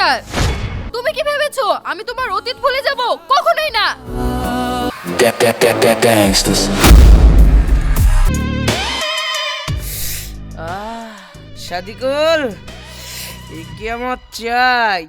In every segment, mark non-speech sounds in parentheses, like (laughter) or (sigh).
Master তুমি কি ভেবেছো আমি তোমার অতীত ভুলে যাব? কখনোই না। সাদিকুল এই কি আমার চাই?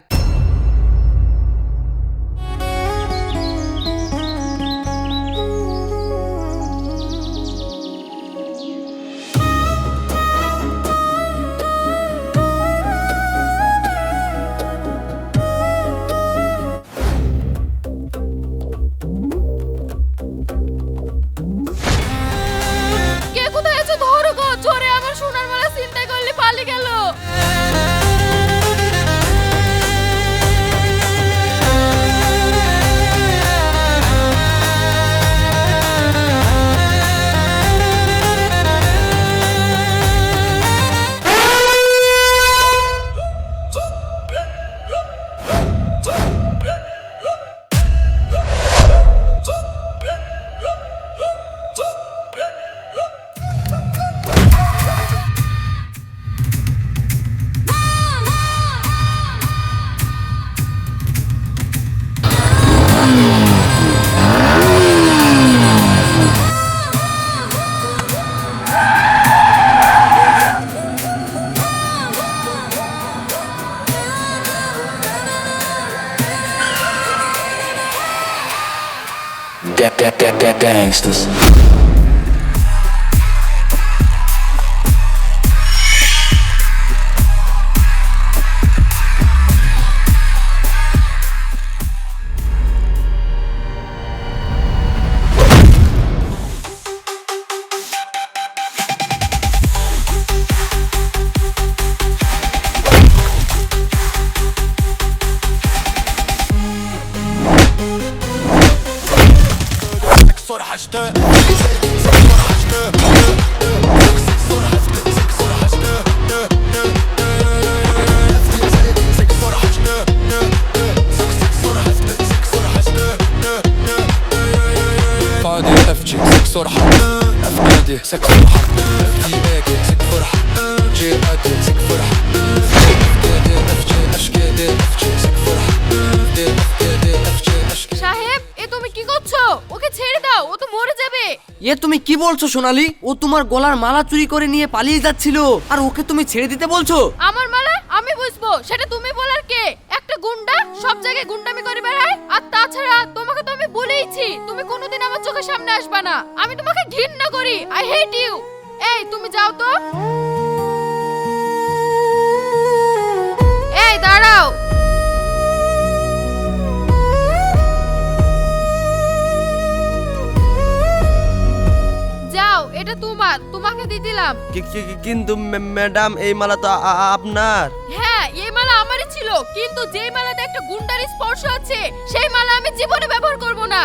Gangsters. এ তুমি কি বলছো সোনালি? ও তোমার গলার মালা চুরি করে নিয়ে পালিয়ে যাচ্ছিল। আর ওকে তুমি ছেড়ে দিতে বলছো? আমার মালা? আমি বুঝব। সেটা তুমি বলার কে? একটা গুন্ডা সব জায়গায় গুন্ডামি করে বেড়ায়? আর তাছাড়া তোমাকে তো আমি বলেইছি, তুমি কোনোদিন আমার চোখের সামনে আসবে না। আমি তোমাকে ঘৃণা করি। আই হেট ইউ এই, তুমি যাও তো। এই, দাঁড়াও! এটা তোমার তোমাকে দিয়ে দিলাম। কিন্তু ম্যাডাম এই মালা তো আপনার। হ্যাঁ এই মালা আমারই ছিল কিন্তু যেই মালাতে একটা গুন্ডার স্পর্শ আছে সেই মালা আমি জীবনে ব্যবহার করব না।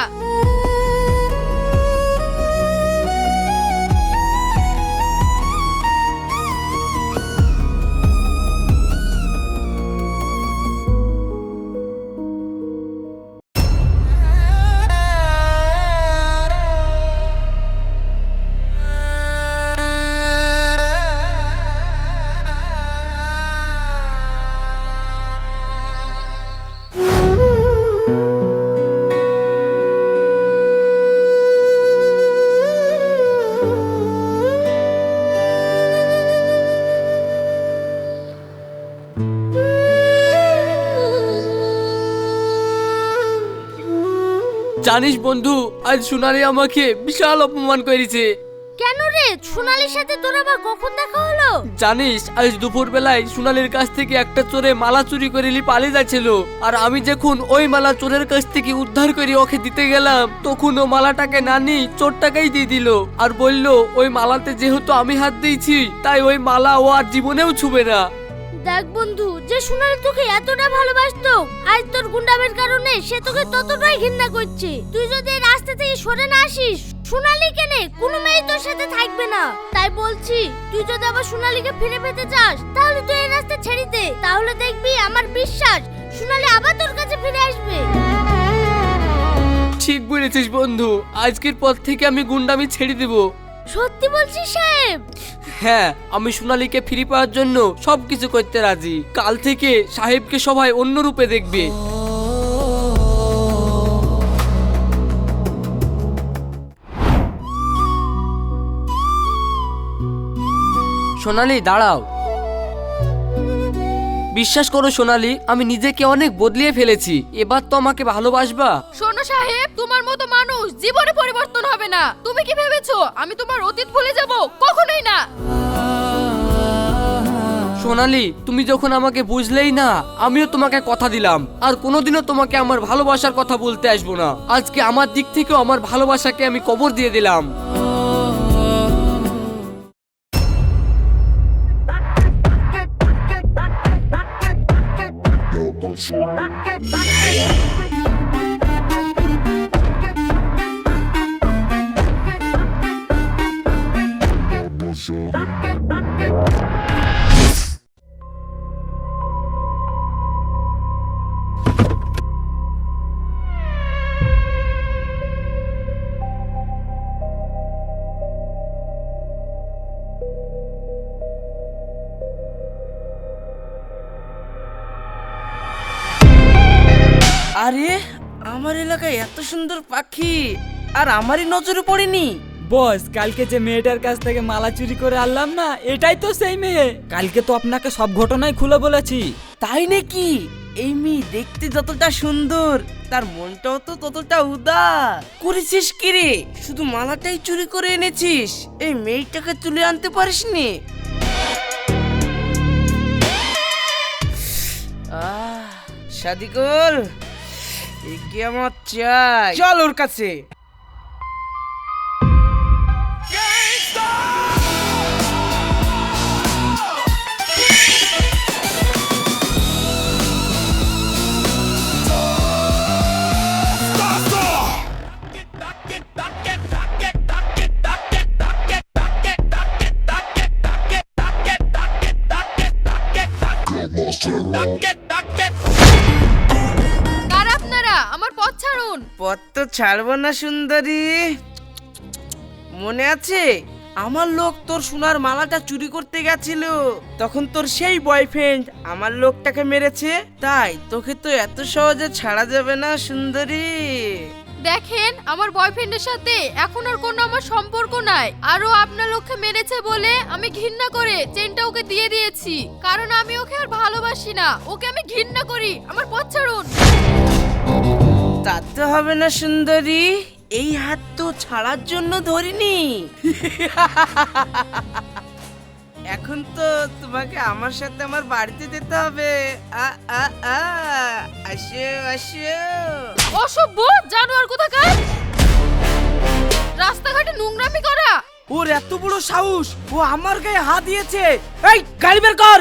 জানিস বন্ধু আজ সোনালি আমাকে বিশাল অপমান করেছে। কেন রে? সোনালির সাথে তোর আবার কখন দেখা হলো? জানিস আজ দুপুর বেলায় সোনালির কাছ থেকে একটা চোরে মালা চুরি করে লি পালিয়ে যাচ্ছিল। আর আমি যখন ওই মালা চোরের কাছ থেকে উদ্ধার করে ওকে দিতে গেলাম তখন ও মালাটাকে না নি চোরটাকেই দিয়ে দিল। আর বলল ওই মালাতে যেহেতু আমি হাত দিয়েছি তাই ওই মালা ও আর জীবনেও ছুবে না। দেখ বন্ধু, যে সোনালি তোকে এতটা ভালোবাসতো আজ তোর গুন্ডামের কারণে সে তোকে ততটাই ঘৃণা করছে। তুই যদি এই রাস্তা থেকে সরে না আসিস, সোনালি কেনে? কোনো মেয়ে তোর সাথে থাকবে না। তাই বলছি, তুই যদি আবার সোনালিকে ফিরে পেতে চাস, তাহলে তুই এই রাস্তা ছেড়ে দে। তাহলে দেখবি আমার বিশ্বাস, সোনালি আবার তোর কাছে ফিরে আসবে। ঠিক বলেছিস বন্ধু, আজকের পর থেকে আমি গুন্ডামি ছেড়ে দেব। সত্যি বলছি সাহেব? হ্যাঁ আমি সোনালীকে ফিরে পাওয়ার জন্য সব কিছু করতে রাজি। কাল থেকে সাহেবকে সবাই অন্য রূপে দেখবে। সোনালি, দাঁড়াও। বিশ্বাস করো সোনালি আমি নিজেকে অনেক বদলিয়ে ফেলেছি। এবার তো আমাকে ভালোবাসবা। শোনো সাহেব তোমার মতো মানুষ জীবনে পরিবর্তন হবে না। তুমি কি ভেবেছো? আমি তোমার অতীত ভুলে যাব? কখনোই না। সোনালি তুমি যখন আমাকে বুঝলেই না আমিও তোমাকে কথা দিলাম। আর কোনোদিনও তোমাকে আমার ভালোবাসার কথা বলতে আসব না। আজকে আমার দিক থেকেও আমার ভালোবাসাকে আমি কবর দিয়ে দিলাম। আরে সুন্দর পাখি। আর আমারই নজরে পড়েনি। বস কালকে যে মেয়েটার কাছ থেকে মালা চুরি করে আনলাম না এটাই তো সেই মেয়ে। কালকে তো আপনাকে সব ঘটনাই খুলে বলেছি। তাই নাকি? এই মেয়ে দেখতে যতটা সুন্দর তার মনটাও তো ততটা উদার। করেছিস কি রে? শুধু মালাটাই চুরি করে এনেছিস। এই মেয়েটাকে তুলে আনতে পারিসনি? আহ সাদিকুল। আমার চাই। চল ওর কাছে। ছাড়বো না, সুন্দরী। মনে আছে? আমার লোক তোর সোনার মালাটা চুরি করতে গেছিল। তখন তোর সেই বয়ফ্রেন্ড আমার লোকটাকে মেরেছে। তাই তোকে তো এত সহজে ছাড়া যাবে না, সুন্দরী। দেখেন, আমার বয়ফ্রেন্ডের সাথে এখন আর কোনো আমার সম্পর্ক নাই। আরও আপনার লোককে মেরেছে বলে আমি ঘৃণা করে চেনটা ওকে দিয়ে দিয়েছি। কারণ আমি ওকে আর ভালোবাসি না। ওকে আমি ঘৃণা করি। আমার পথ ছাড়ুন। তা তো হবে না সুন্দরী। এই হাত তো ছাড়ার জন্য ধরিনি। এখন তো তোমাকে আমার সাথে আমার বাড়িতে যেতে হবে। আ আ আ আসো আসো। অসভ্য! জানোয়ার কোথাকার? রাস্তাঘাটে নোংরামি করা! ওর এত বড় সাহস! ও আমার গায়ে হাত দিয়েছে! এই গাড়ি বের কর!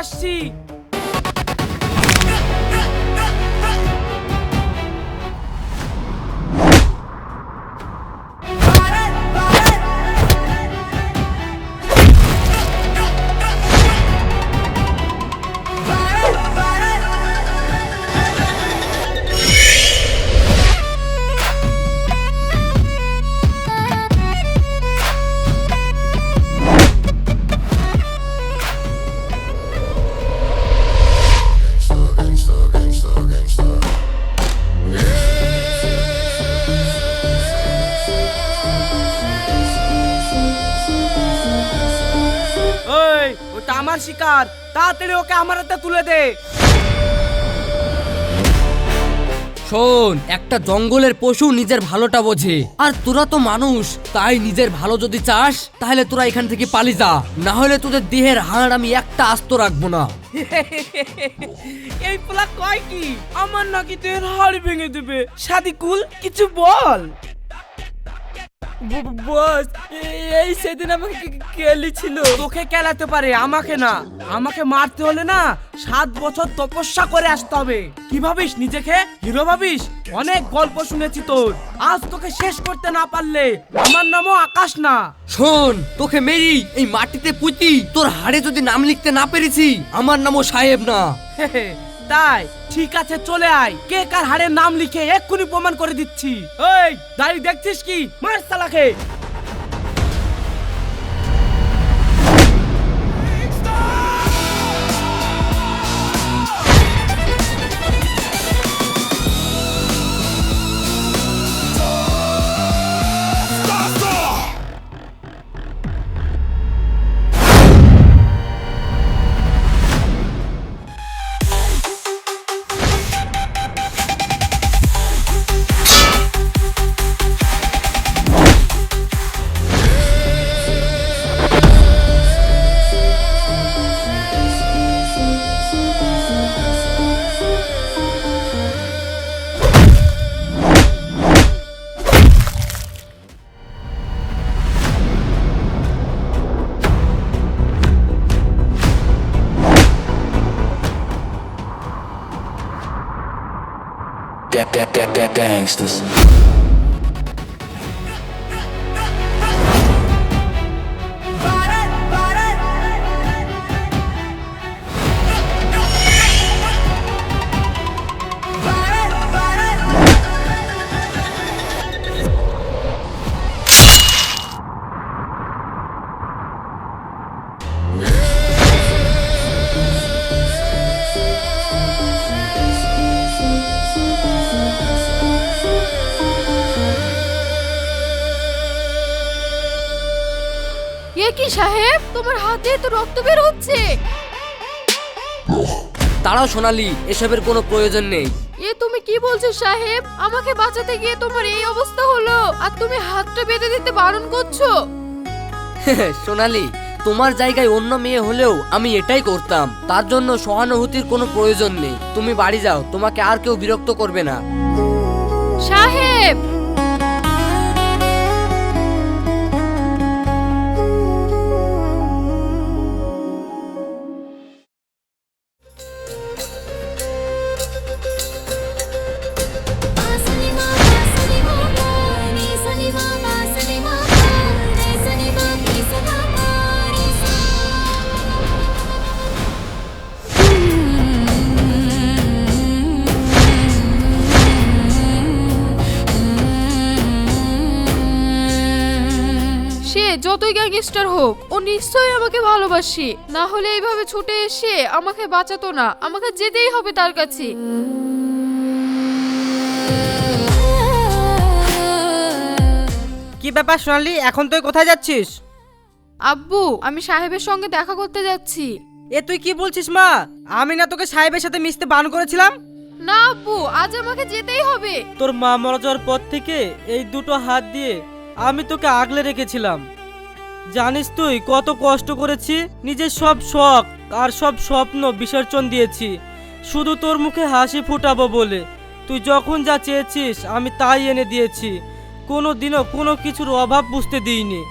আসছি ওকে আমার হাতে তুলে দে। শোন একটা জঙ্গলের পশু নিজের ভালোটা বোঝে। আর তোরা তো মানুষ তাই নিজের ভালো যদি চাস তাহলে তোরা এখান থেকে পালি যা। না হলে তোদের দেহের হাড় আমি একটা আস্ত রাখব না। এই পোলা কয় কি? আমার নাকি তোর হাড় ভেঙে দেবে। সাদিকুল কিছু বল। বস এ- এই সেদিন আমাকে কেলিছিল তোকে কেলাতে পারে আমাকে না। আমাকে মারতে হলে না সাত বছর তপস্যা করে আসতে হবে। কি ভাবিস নিজেকে? হিরো ভাবিস? অনেক গল্প শুনেছি তোর। আজ তোকে শেষ করতে না পারলে আমার নামও আকাশ না। শোন তোকে মেরি এই মাটিতে পুঁতি। তোর হাড়ে যদি নাম লিখতে না পেরেছি আমার নামও সাহেব না। তাই ঠিক আছে, চলে আয়। কে কার হাড়ের নাম লিখে এক্ষুনি প্রমাণ করে দিচ্ছি। এই, দাড়ি দেখছিস কি? মার সালাকে This. সাহেব তোমার হাতে তো রক্ত বের হচ্ছে তারাও সোনালি এসবের কোনো প্রয়োজন নেই। এ তুমি কি বলছো সাহেব? আমাকে বাঁচাতে গিয়ে তোমার এই অবস্থা হলো আর তুমি হাতটা বেঁধে দিতে বারণ করছ? (laughs) সোনালি তোমার জায়গায় অন্য মেয়ে হলেও আমি এটাই করতাম। তার জন্য সহানুভূতির কোনো প্রয়োজন নেই। তুমি বাড়ি যাও তোমাকে আর কেউ বিরক্ত করবে না। সাহেব! যতই গ্যাংস্টার হোক ও নিশ্চয়ই আমাকে ভালোবাসে। না হলে এইভাবে ছুটে এসে আমাকে বাঁচাতো না। আমাকে যেতেই হবে তার কাছে। কি ব্যাপার সোনালি? এখন তুই কোথায় যাচ্ছিস? আব্বু আমি সাহেবের সঙ্গে দেখা করতে যাচ্ছি। এ তুই কি বলছিস মা? আমি না তোকে সাহেবের সাথে মিশতে বান করেছিলাম? না আব্বু আজ আমাকে যেতেই হবে। তোর মা মারা যাওয়ার পর থেকে এই দুটো হাত দিয়ে আমি তোকে আগলে রেখেছিলাম। জানিস তুই কত কষ্ট করেছি? নিজের সব শখ আর সব স্বপ্ন বিসর্জন দিয়েছি। শুধু তোর মুখে হাসি ফুটাবো বলে। তুই যখন যা চেয়েছিস, আমি তাই এনে দিয়েছি। কোনো দিনও কোনো কিছুর অভাব বুঝতে দিইনি।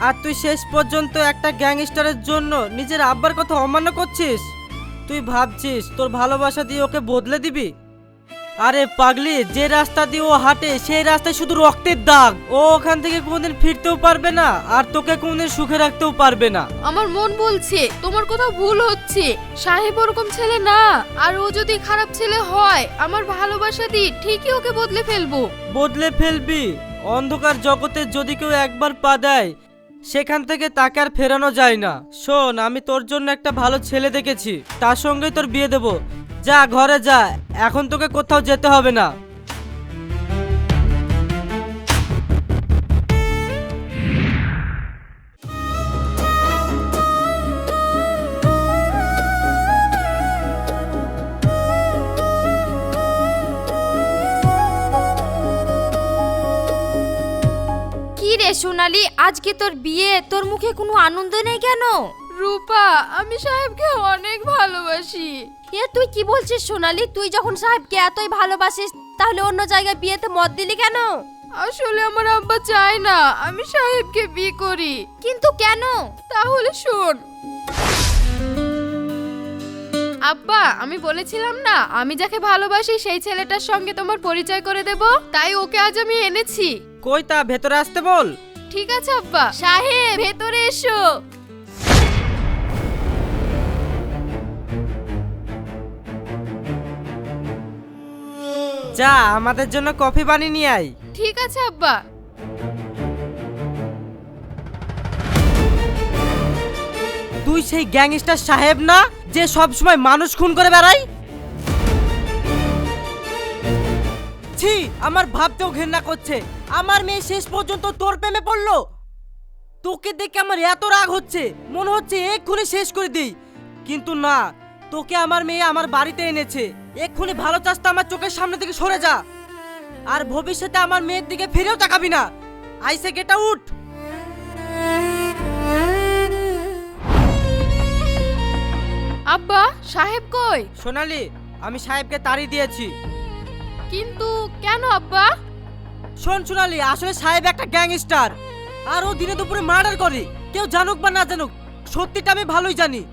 আর তুই শেষ পর্যন্ত একটা গ্যাংস্টারের জন্য নিজের আব্বার কথা অমান্য করছিস? তুই ভাবছিস তোর ভালোবাসা দিয়ে ওকে বদলে দিবি? আরে পাগলি যে রাস্তা দিয়ে ও হাঁটে সেই রাস্তায় শুধু রক্তের দাগ। ও ওখান থেকে কোনোদিন ফিরতেও পারবে না আর তোকে কোনোদিন সুখে রাখতেও পারবে না। আমার মন বলছে তোমার কোথাও ভুল হচ্ছে। সাহেব ওরকম ছেলে না আর ও যদি খারাপ ছেলে হয় আমার ভালোবাসা দিয়ে ঠিকই ওকে বদলে ফেলব। বদলে ফেলবি। অন্ধকার জগতে যদি কেউ একবার পা দেয় সেখান থেকে তাকে আর ফেরানো যায় না। শোন আমি তোর জন্য একটা ভালো ছেলে দেখেছি। তার সঙ্গেই তোর বিয়ে দেবো। যা ঘরে যা। এখন তোকে কোথাও যেতে হবে না। কি রে সোনালি আজকে তোর বিয়ে তোর মুখে কোনো আনন্দ নেই কেন? রূপা আমি সাহেবকে অনেক ভালোবাসি। এ তুই কি বলছিস সোনালি? তুই যখন সাহেবকে এতই ভালোবাসিস তাহলে অন্য জায়গায় বিয়েতে মত দিলি কেন? আসলে আমার আব্বা চায় না আমি সাহেবকে বিয়ে করি। কিন্তু কেন? তাহলে শোন। আব্বা আমি বলেছিলাম না আমি যাকে ভালোবাসি সেই ছেলেটার সঙ্গে তোমার পরিচয় করে দেব তাই ওকে আজ আমি এনেছি। কই তা ভেতরে আসতে বল। ঠিক আছে আব্বা। সাহেব ভেতরে এসো। যা আমাদের জন্য কফি বানিয়ে নিয়ে আয়। ঠিক আছে আব্বা। তুই সেই গ্যাংস্টার সাহেব না যে সব সময় মানুষ খুন করে বেড়ায়? ছি আমার ভাবতেও ঘৃণা করছে। আমার মেয়ে শেষ পর্যন্ত তোর প্রেমে পড়ল। তোকে দেখে আমার এত রাগ হচ্ছে। মনে হচ্ছে এক্ষুনি শেষ করে দিই। কিন্তু না তোকে আমার মেয়ে আমার বাড়িতে এনেছে। এক্ষুনি ভালো চাষটা আমার চোখের সামনে থেকে সরে যা। আর ভবিষ্যতে আমার মেয়ের দিকে ফিরেও তাকাবি না। আইসে গেটা উঠ। আব্বা সাহেব কই? সোনালি আমি সাহেবকে তাড়িয়ে দিয়েছি। কিন্তু কেন আব্বা? শোন সোনালি আসলে সাহেব একটা গ্যাংস্টার। আর ও দিনে দুপুরে মার্ডার করে। কেউ জানুক বা না জানুক সত্যিটা আমি ভালোই জানি।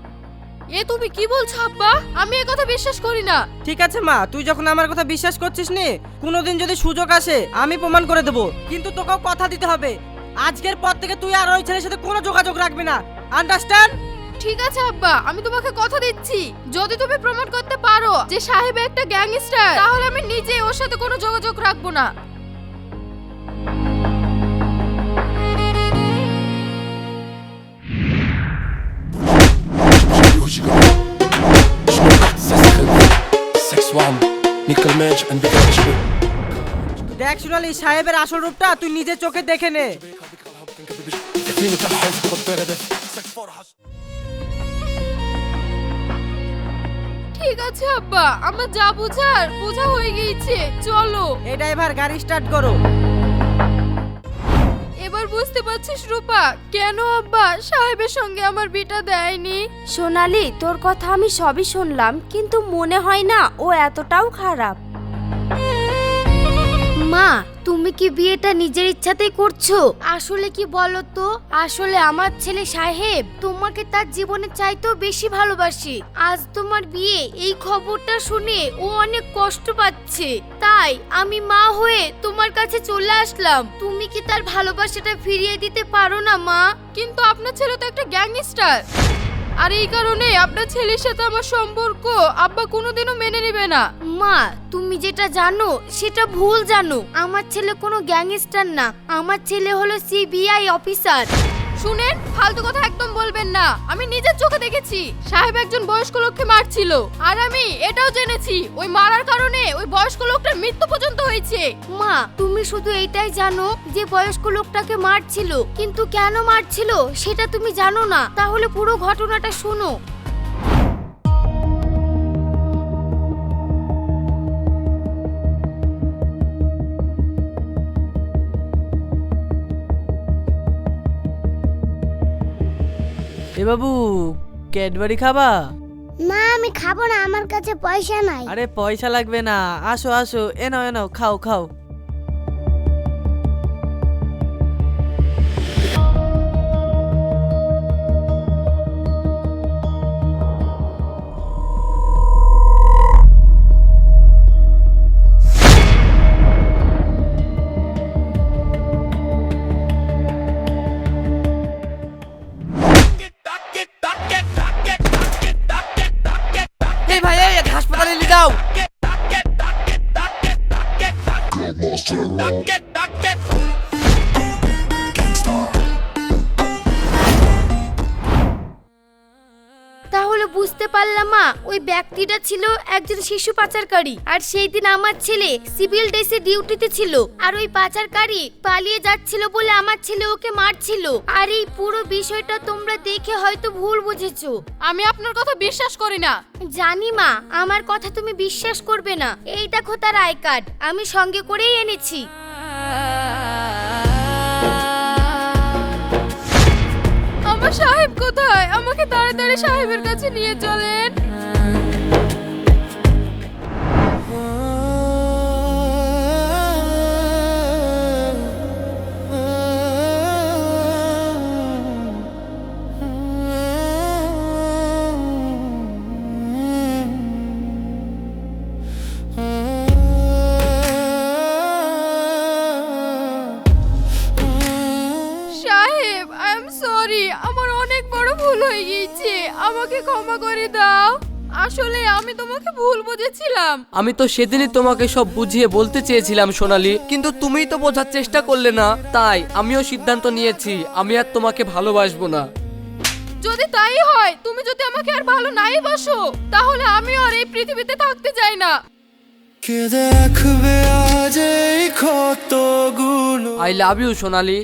এ তুমি কি বলছো আব্বা? আমি এ কথা বিশ্বাস করি না। ঠিক আছে মা তুই যখন আমার কথা বিশ্বাস করছিস নে কোনোদিন যদি সুযোগ আসে আমি প্রমাণ করে দেবো। কিন্তু তোকেও কথা দিতে হবে। আজকের পর থেকে তুই আর ওই ছেলের সাথে কোনো যোগাযোগ রাখবি না। আন্ডারস্ট্যান্ড ঠিক আছে আব্বা আমি তোমাকে কথা দিচ্ছি। যদি তুমি প্রমাণ করতে পারো যে সাহেব একটা গ্যাংস্টার তাহলে আমি নিজে ওর সাথে কোনো যোগাযোগ রাখব না। ওয়াম নিকল ম্যাচ এন্ড দেখ সোনালি সাহেবের আসল রূপটা তুই নিজে চোখে দেখে নে। ঠিক আছে আব্বা আমার যা বোঝার বোঝা হয়ে গিয়েছে চলো। এই ড্রাইভার গাড়ি স্টার্ট করো। এবার বুঝতে পারছিস রূপা, কেন আব্বা সাহেবের সঙ্গে আমার বিটা দেয়নি? সোনালি, তোর কথা আমি সবই শুনলাম, কিন্তু মনে হয় না ও এতটাও খারাপ। মা, তুমি কি বিয়েটা নিজের ইচ্ছাতেই করছ? আসলে কি বলো তো আসলে আমার ছেলে সাহেব, তোমাকে তার জীবনের চাইতেও বেশি ভালোবাসি। আজ তোমার বিয়ে, এই খবরটা শুনে ও অনেক কষ্ট পাচ্ছে। তাই আমি মা হয়ে তোমার কাছে চলে আসলাম। তুমি কি তার ভালোবাসাটা ফিরিয়ে দিতে পারো না মা? কিন্তু আপনার ছেলে তো একটা গ্যাংস্টার। আর এই কারণে আপনার ছেলের সাথে আমার সম্পর্ক আব্বা কোনোদিনও মেনে নেবে না। মা, তুমি যেটা জানো, সেটা ভুল জানো। আমার ছেলে কোনো গ্যাংস্টার না। আমার ছেলে হলো সিবিআই অফিসার। শুনেন, ফালতু কথা একদম বলবেন না। আমি নিজের চোখে দেখেছি, সাহেব একজন বয়স্ক লোককে মারছিল। আর আমি এটাও জেনেছি, ওই মারার কারণে ওই বয়স্ক লোকটার মৃত্যু পর্যন্ত হয়েছে। মা, তুমি শুধু এটাই জানো যে বয়স্ক লোকটাকে মারছিল, কিন্তু কেন মারছিল, সেটা তুমি জানো না। তাহলে পুরো ঘটনাটা শোনো। বাবু ক্যাডবারি খাবা? না আমি খাব না আমার কাছে পয়সা নাই। আরে পয়সা লাগবে না। আসো আসো এনো এনো খাও খাও। ওই ছিল একজন শিশু পাচারকারী। আর সেই দিন আমার ছেলে সিভিল ড্রেসে ডিউটিতে ছিল। আর ওই পাচারকারী পালিয়ে যাচ্ছিল বলে আমার ছেলে ওকে মারছিল। আর এই পুরো বিষয়টা তোমরা দেখে হয়তো ভুল বুঝেছ। আমি আপনার কথা বিশ্বাস করি না। জানি মা আমার কথা তুমি বিশ্বাস করবে না। এই দেখো তার আই কার্ড আমি সঙ্গে করেই এনেছি। আমার সাহেব কোথায়? আমাকে তাড়াতাড়ি সাহেবের কাছে নিয়ে চলেন। সাহেব আই এম সরি আমার অনেক বড় ভুল হয়ে গিয়েছে আমাকে ক্ষমা করে দাও। আসলে আমি তোমাকে ভুল বুঝেছিলাম। আমি তো সেদিনই তোমাকে সব বুঝিয়ে বলতে চেয়েছিলাম সোনালি। কিন্তু তুমিই তো বোঝার চেষ্টা করলে না। তাই আমিও সিদ্ধান্ত নিয়েছি আমি আর তোমাকে ভালোবাসবো না। যদি তাই হয় তুমি যদি আমাকে আর ভালো নাই বাসো তাহলে আমি আর এই পৃথিবীতে থাকতে চাই না। কে দেখবে আজ এই ক্ষতগুলো আই লাভ ইউ সোনালি।